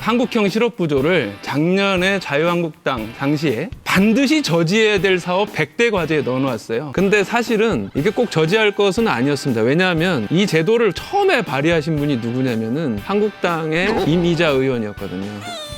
한국형 실업부조를 작년에 자유한국당 당시에 반드시 저지해야 될 사업 100대 과제에 넣어놓았어요. 근데 사실은 이게 꼭 저지할 것은 아니었습니다. 왜냐하면 이 제도를 처음에 발의하신 분이 누구냐면은 한국당의 임이자 의원이었거든요.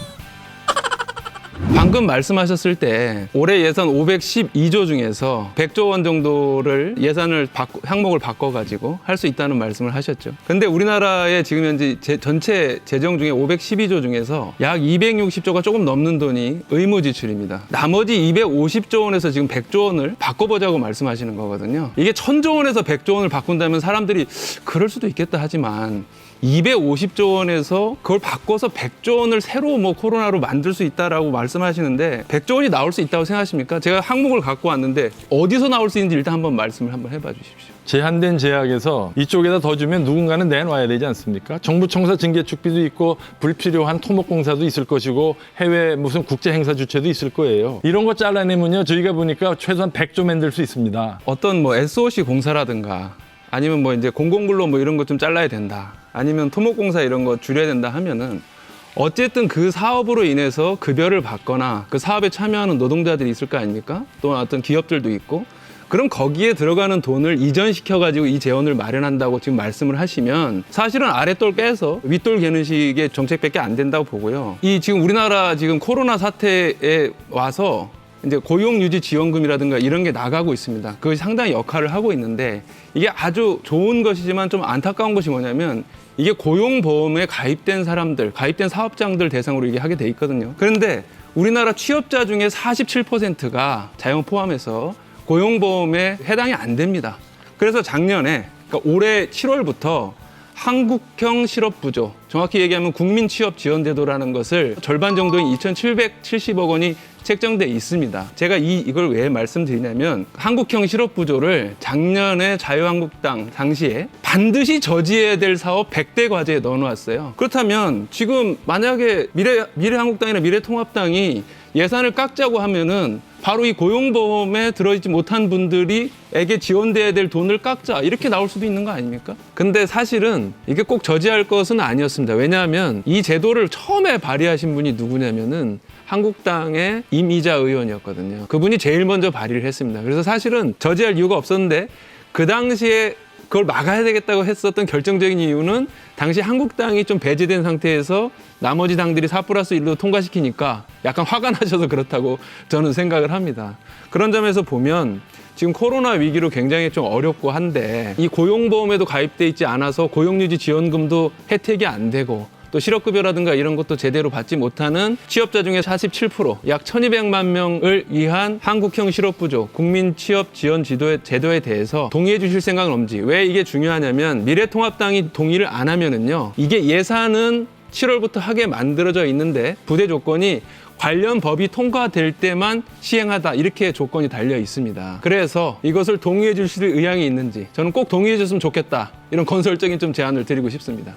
방금 말씀하셨을 때 올해 예산 512조 중에서 100조 원 정도를 예산을 바꿔, 항목을 바꿔가지고 할 수 있다는 말씀을 하셨죠. 근데 우리나라의 지금 현재 제- 전체 재정 중에 512조 중에서 약 260조가 조금 넘는 돈이 의무 지출입니다. 나머지 250조 원에서 지금 100조 원을 바꿔보자고 말씀하시는 거거든요. 이게 1000조 원에서 100조 원을 바꾼다면 사람들이 그럴 수도 있겠다 하지만 250조 원에서 그걸 바꿔서 100조 원을 새로 뭐 코로나로 만들 수 있다라고 말 씀하시는데 100조 원이 나올 수 있다고 생각하십니까? 제가 항목을 갖고 왔는데 어디서 나올 수 있는지 일단 한번 말씀을 한번 해봐 주십시오. 제한된 제약에서 이쪽에다 더 주면 누군가는 내놔야 되지 않습니까? 정부 청사 징계 축비도 있고 불필요한 토목공사도 있을 것이고 해외 무슨 국제 행사 주최도 있을 거예요. 이런 거 잘라내면요 저희가 보니까 최소한 100조 만들 수 있습니다. 어떤 뭐 SOC 공사라든가 아니면 뭐 이제 공공근로 뭐 이런 것 좀 잘라야 된다. 아니면 토목공사 이런 거 줄여야 된다 하면은 어쨌든 그 사업으로 인해서 급여를 받거나 그 사업에 참여하는 노동자들이 있을 거 아닙니까? 또 어떤 기업들도 있고 그럼 거기에 들어가는 돈을 이전시켜 가지고 이 재원을 마련한다고 지금 말씀을 하시면 사실은 아랫돌 깨서 윗돌 개는 식의 정책밖에 안 된다고 보고요. 이 지금 우리나라 지금 코로나 사태에 와서 이제 고용유지 지원금이라든가 이런 게 나가고 있습니다. 그것이 상당히 역할을 하고 있는데 이게 아주 좋은 것이지만 좀 안타까운 것이 뭐냐면 이게 고용보험에 가입된 사람들, 가입된 사업장들 대상으로 이게 하게 돼 있거든요. 그런데 우리나라 취업자 중에 47%가 자영 포함해서 고용보험에 해당이 안 됩니다. 그래서 작년에 그러니까 올해 7월부터 한국형 실업부조, 정확히 얘기하면 국민취업지원제도라는 것을 절반 정도인 2,770억 원이 책정돼 있습니다. 제가 이 이걸 왜 말씀드리냐면 한국형 실업부조를 작년에 자유한국당 당시에 반드시 저지해야 될 사업 100대 과제에 넣어놓았어요. 그렇다면 지금 만약에 미래 미래한국당이나 미래통합당이 예산을 깎자고 하면은 바로 이 고용보험에 들어있지 못한 분들이에게 지원돼야 될 돈을 깎자 이렇게 나올 수도 있는 거 아닙니까? 근데 사실은 이게 꼭 저지할 것은 아니었습니다. 왜냐하면 이 제도를 처음에 발의하신 분이 누구냐면은 한국당의 임이자 의원이었거든요. 그분이 제일 먼저 발의를 했습니다. 그래서 사실은 저지할 이유가 없었는데 그 당시에 그걸 막아야 되겠다고 했었던 결정적인 이유는 당시 한국당이 좀 배제된 상태에서 나머지 당들이 4 플러스 1로 통과시키니까 약간 화가 나셔서 그렇다고 저는 생각을 합니다. 그런 점에서 보면 지금 코로나 위기로 굉장히 좀 어렵고 한데 이 고용보험에도 가입돼 있지 않아서 고용유지 지원금도 혜택이 안 되고 또 실업급여라든가 이런 것도 제대로 받지 못하는 취업자 중에 47%, 약 1200만 명을 위한 한국형 실업부조, 국민 취업 지원 지도에, 제도에 대해서 동의해 주실 생각은 없는지. 왜 이게 중요하냐면 미래통합당이 동의를 안 하면은요. 이게 예산은 7월부터 하게 만들어져 있는데 부대 조건이 관련 법이 통과될 때만 시행하다 이렇게 조건이 달려 있습니다. 그래서 이것을 동의해 주실 의향이 있는지 저는 꼭 동의해 줬으면 좋겠다 이런 건설적인 좀 제안을 드리고 싶습니다.